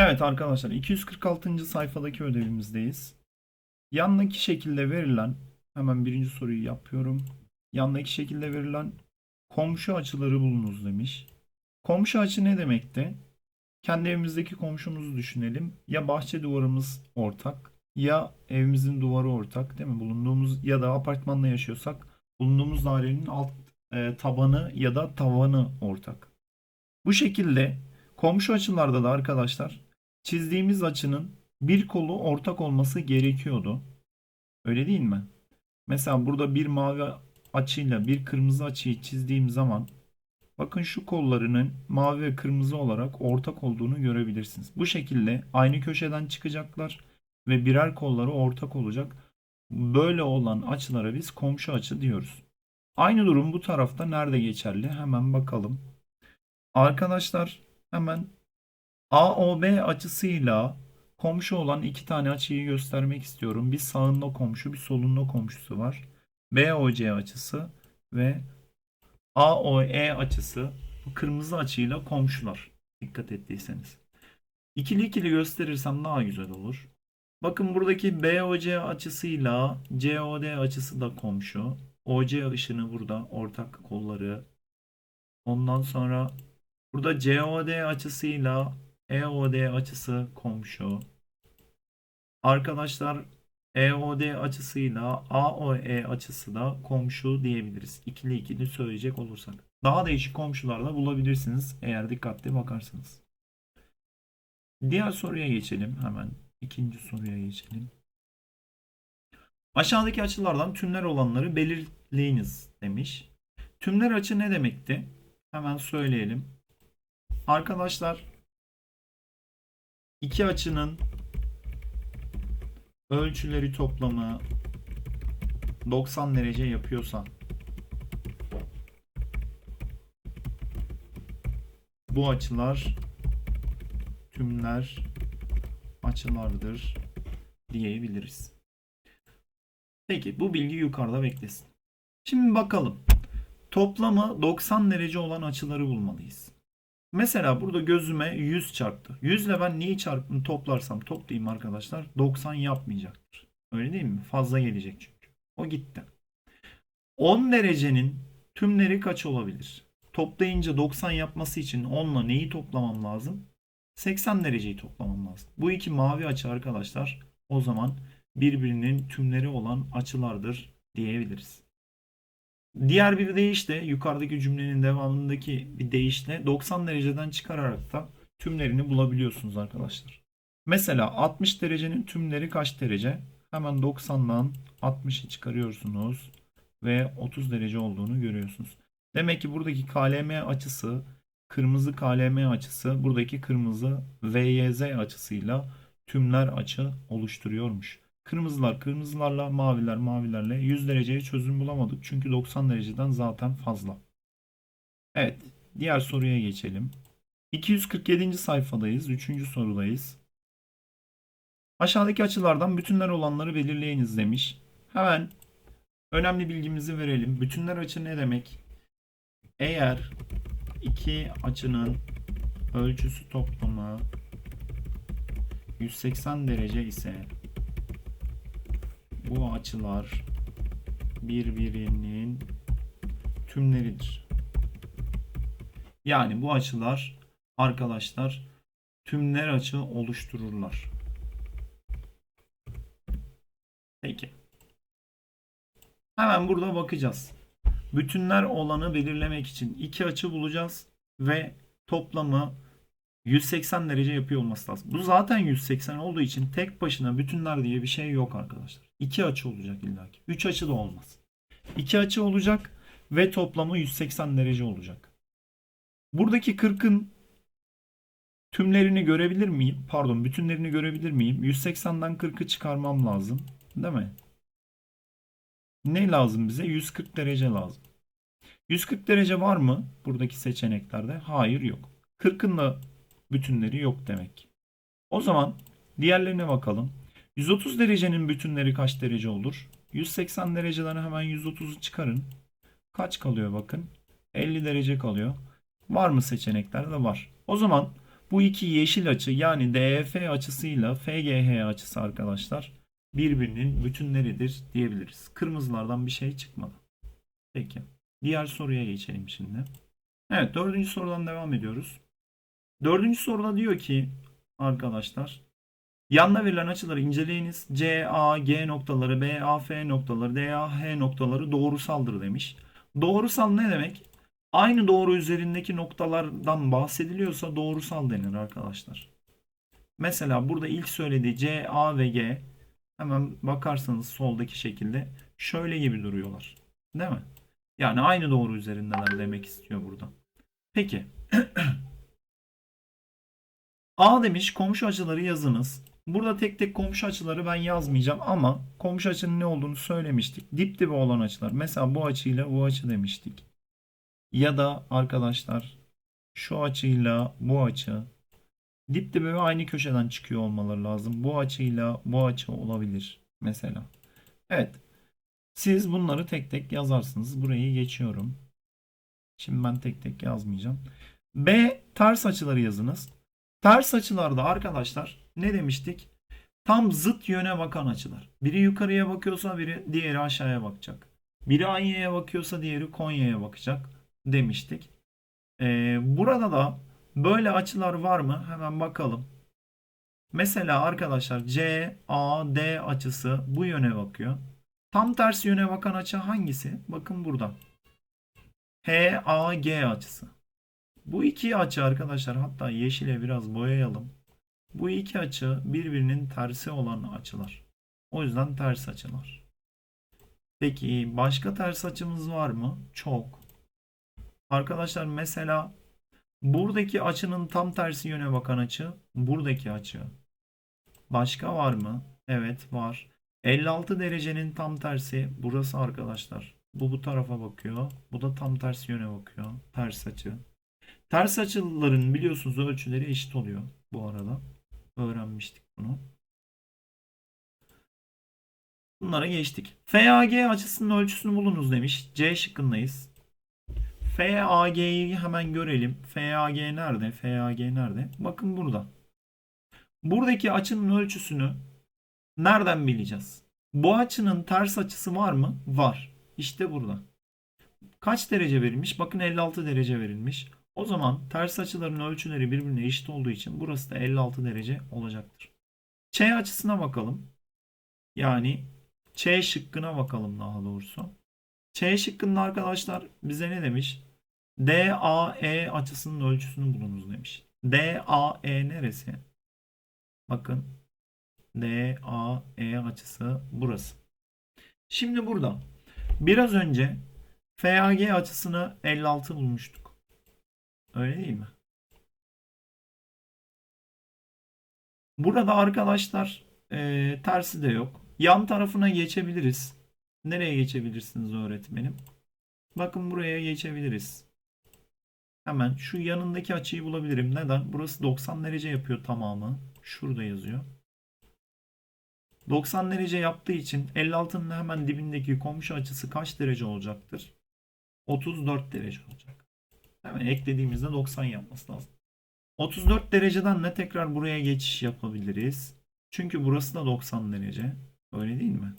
Evet arkadaşlar 246. sayfadaki ödevimizdeyiz. Yandaki şekilde verilen hemen birinci soruyu yapıyorum. Yandaki şekilde verilen komşu açıları bulunuz demiş. Komşu açı ne demekti? Kendi evimizdeki komşumuzu düşünelim. Ya bahçe duvarımız ortak ya evimizin duvarı ortak değil mi? Bulunduğumuz ya da apartmanda yaşıyorsak bulunduğumuz dairenin alt e, tabanı ya da tavanı ortak. Bu şekilde komşu açılarda da arkadaşlar çizdiğimiz açının bir kolu ortak olması gerekiyordu. Öyle değil mi? Mesela burada bir mavi açıyla bir kırmızı açıyı çizdiğim zaman bakın şu kollarının mavi ve kırmızı olarak ortak olduğunu görebilirsiniz. Bu şekilde aynı köşeden çıkacaklar ve birer kolları ortak olacak. Böyle olan açılara biz komşu açı diyoruz. Aynı durum bu tarafta nerede geçerli? Hemen bakalım. Arkadaşlar hemen AOB açısıyla komşu olan iki tane açıyı göstermek istiyorum. Bir sağında komşu, bir solunda komşusu var. BOC açısı ve AOE açısı bu kırmızı açıyla komşular. Dikkat ettiyseniz. İkili ikili gösterirsem daha güzel olur. Bakın buradaki BOC açısıyla COD açısı da komşu. OC ışını burada ortak kolları. Ondan sonra burada COD açısıyla EOD açısı komşu. Arkadaşlar EOD açısıyla AOE açısı da komşu diyebiliriz. İkili ikili söyleyecek olursak. Daha değişik komşular da bulabilirsiniz eğer dikkatli bakarsanız. Diğer soruya geçelim hemen. İkinci soruya geçelim. Aşağıdaki açılardan tümler olanları belirleyiniz demiş. Tümler açı ne demekti? Hemen söyleyelim. Arkadaşlar iki açının ölçüleri toplamı 90 derece yapıyorsa bu açılar tümler açılardır diyebiliriz. Peki bu bilgi yukarıda beklesin. Şimdi bakalım. Toplamı 90 derece olan açıları bulmalıyız. Mesela burada gözüme 100 çarptı. 100 ile ben neyi çarptım toplarsam toplayayım arkadaşlar 90 yapmayacaktır. Öyle değil mi? Fazla gelecek çünkü. O gitti. 10 derecenin tümleri kaç olabilir? Toplayınca 90 yapması için 10 ile neyi toplamam lazım? 80 dereceyi toplamam lazım. Bu iki mavi açı arkadaşlar o zaman birbirinin tümleri olan açılardır diyebiliriz. Diğer bir deyişle yukarıdaki cümlenin devamındaki bir deyişle 90 dereceden çıkararak da tümlerini bulabiliyorsunuz arkadaşlar. Mesela 60 derecenin tümleri kaç derece? Hemen 90'dan 60'ı çıkarıyorsunuz ve 30 derece olduğunu görüyorsunuz. Demek ki buradaki KLM açısı kırmızı KLM açısı buradaki kırmızı VYZ açısıyla tümler açı oluşturuyormuş. Kırmızılar kırmızılarla maviler mavilerle 100 dereceye çözüm bulamadık. Çünkü 90 dereceden zaten fazla. Evet diğer soruya geçelim. 247. sayfadayız. 3. sorudayız. Aşağıdaki açılardan bütünler olanları belirleyiniz demiş. Hemen önemli bilgimizi verelim. Bütünler açı ne demek? Eğer iki açının ölçüsü toplamı 180 derece ise bu açılar birbirinin tümleridir. Yani bu açılar arkadaşlar tümler açı oluştururlar. Peki. Hemen burada bakacağız. Bütünler olanı belirlemek için iki açı bulacağız ve toplamı 180 derece yapıyor olması lazım. Bu zaten 180 olduğu için tek başına bütünler diye bir şey yok arkadaşlar. İki açı olacak illaki. Üç açı da olmaz. İki açı olacak ve toplamı 180 derece olacak. Buradaki 40'ın tümlerini görebilir miyim? Pardon bütünlerini görebilir miyim? 180'den 40'ı çıkarmam lazım. Değil mi? Ne lazım bize? 140 derece lazım. 140 derece var mı buradaki seçeneklerde? Hayır yok. 40'ın da bütünleri yok demek. O zaman diğerlerine bakalım. 130 derecenin bütünleri kaç derece olur? 180 dereceden hemen 130'u çıkarın. Kaç kalıyor bakın? 50 derece kalıyor. Var mı seçeneklerde? Var. O zaman Bu iki yeşil açı yani DEF açısıyla FGH açısı arkadaşlar birbirinin bütünleridir diyebiliriz. Kırmızılardan bir şey çıkmadı. Peki. Diğer soruya geçelim şimdi. Evet dördüncü sorudan devam ediyoruz. Dördüncü soruda diyor ki arkadaşlar Yanda verilen açıları inceleyiniz. C, A, G noktaları, B, A, F noktaları, D, A, H noktaları doğrusaldır demiş. Doğrusal ne demek? Aynı doğru üzerindeki noktalardan bahsediliyorsa doğrusal denir arkadaşlar. Mesela burada ilk söylediği C, A ve G hemen bakarsanız soldaki şekilde şöyle gibi duruyorlar. Değil mi? Yani aynı doğru üzerindeler demek istiyor burada. Peki. A demiş komşu açıları yazınız. Burada tek tek komşu açıları ben yazmayacağım ama komşu açının ne olduğunu söylemiştik. Dip dibe olan açılar. Mesela bu açıyla bu açı demiştik. Ya da arkadaşlar şu açıyla bu açı dip dibe ve aynı köşeden çıkıyor olmaları lazım. Bu açıyla bu açı olabilir mesela. Evet. Siz bunları tek tek yazarsınız. Burayı geçiyorum. Şimdi ben tek tek yazmayacağım. B ters açıları yazınız. Ters açılarda arkadaşlar ne demiştik? Tam zıt yöne bakan açılar. Biri yukarıya bakıyorsa biri diğeri aşağıya bakacak. Biri Anya'ya bakıyorsa diğeri Konya'ya bakacak demiştik. Ee, burada da böyle açılar var mı? Hemen bakalım. Mesela arkadaşlar C, A, D açısı bu yöne bakıyor. Tam tersi yöne bakan açı hangisi? Bakın burada. H, A, G açısı. Bu iki açı arkadaşlar hatta yeşile biraz boyayalım. Bu iki açı birbirinin tersi olan açılar. O yüzden ters açılar. Peki başka ters açımız var mı? Çok. Arkadaşlar mesela buradaki açının tam tersi yöne bakan açı buradaki açı. Başka var mı? Evet var. 56 derecenin tam tersi burası arkadaşlar. Bu bu tarafa bakıyor. Bu da tam tersi yöne bakıyor. Ters açı. Ters açıların biliyorsunuz ölçüleri eşit oluyor bu arada. Öğrenmiştik bunu. Bunlara geçtik. FAG açısının ölçüsünü bulunuz demiş. C şıkkındayız. FAG'yi hemen görelim. FAG nerede? FAG nerede? Bakın burada. Buradaki açının ölçüsünü nereden bileceğiz? Bu açının ters açısı var mı? Var. İşte burada. Kaç derece verilmiş? Bakın 56 derece verilmiş. O zaman ters açıların ölçüleri birbirine eşit olduğu için burası da 56 derece olacaktır. Ç açısına bakalım. Yani Ç şıkkına bakalım daha doğrusu. Ç şıkkında arkadaşlar bize ne demiş? DAE açısının ölçüsünü bulunuz demiş. DAE neresi? Bakın DAE açısı burası. Şimdi burada biraz önce FAG açısını 56 bulmuştuk. Öyle değil mi? Burada arkadaşlar e, tersi de yok. Yan tarafına geçebiliriz. Nereye geçebilirsiniz öğretmenim? Bakın buraya geçebiliriz. Hemen şu yanındaki açıyı bulabilirim. Neden? Burası 90 derece yapıyor tamamı. Şurada yazıyor. 90 derece yaptığı için 56'nın hemen dibindeki komşu açısı kaç derece olacaktır? 34 derece olacak. Hemen eklediğimizde 90 yapması lazım. 34 dereceden ne tekrar buraya geçiş yapabiliriz? Çünkü burası da 90 derece. Öyle değil mi?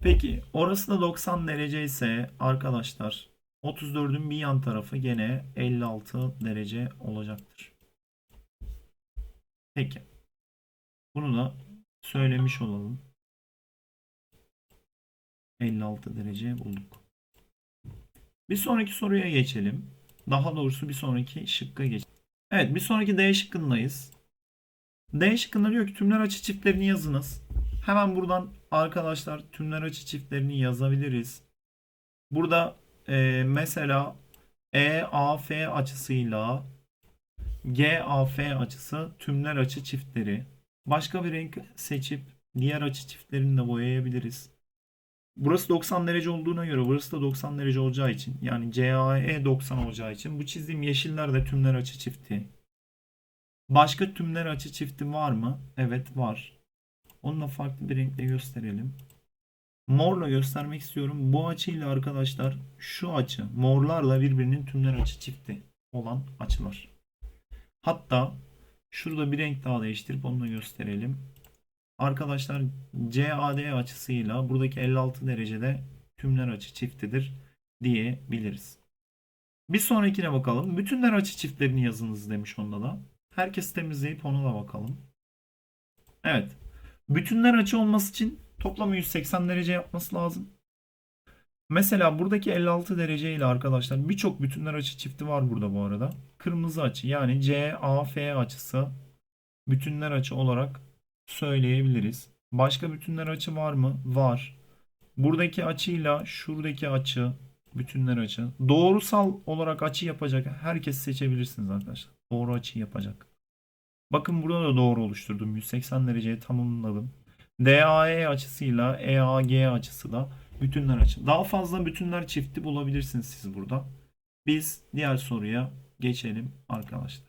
Peki orası da 90 derece ise arkadaşlar 34'ün bir yan tarafı gene 56 derece olacaktır. Peki. Bunu da söylemiş olalım. 56 derece bulduk. Bir sonraki soruya geçelim. Daha doğrusu bir sonraki şıkka geçelim. Evet bir sonraki D şıkkındayız. D şıkkında diyor ki tümler açı çiftlerini yazınız. Hemen buradan arkadaşlar tümler açı çiftlerini yazabiliriz. Burada e, mesela EAF açısıyla GAF açısı tümler açı çiftleri. Başka bir renk seçip diğer açı çiftlerini de boyayabiliriz. Burası 90 derece olduğuna göre burası da 90 derece olacağı için yani CAE 90 olacağı için bu çizdiğim yeşiller de tümler açı çifti. Başka tümler açı çifti var mı? Evet var. Onu da farklı bir renkle gösterelim. Morla göstermek istiyorum. Bu açıyla arkadaşlar şu açı morlarla birbirinin tümler açı çifti olan açılar. Hatta şurada bir renk daha değiştirip onu da gösterelim. Arkadaşlar CAD açısıyla buradaki 56 derecede tümler açı çiftidir diyebiliriz. Bir sonrakine bakalım. Bütünler açı çiftlerini yazınız demiş onda da. Herkes temizleyip ona da bakalım. Evet. Bütünler açı olması için toplamı 180 derece yapması lazım. Mesela buradaki 56 derece ile arkadaşlar birçok bütünler açı çifti var burada bu arada. Kırmızı açı yani CAF açısı bütünler açı olarak söyleyebiliriz. Başka bütünler açı var mı? Var. Buradaki açıyla şuradaki açı bütünler açı. Doğrusal olarak açı yapacak herkes seçebilirsiniz arkadaşlar. Doğru açı yapacak. Bakın burada da doğru oluşturdum. 180 dereceye tamamladım. DAE açısıyla EAG açısı da bütünler açı. Daha fazla bütünler çifti bulabilirsiniz siz burada. Biz diğer soruya geçelim arkadaşlar.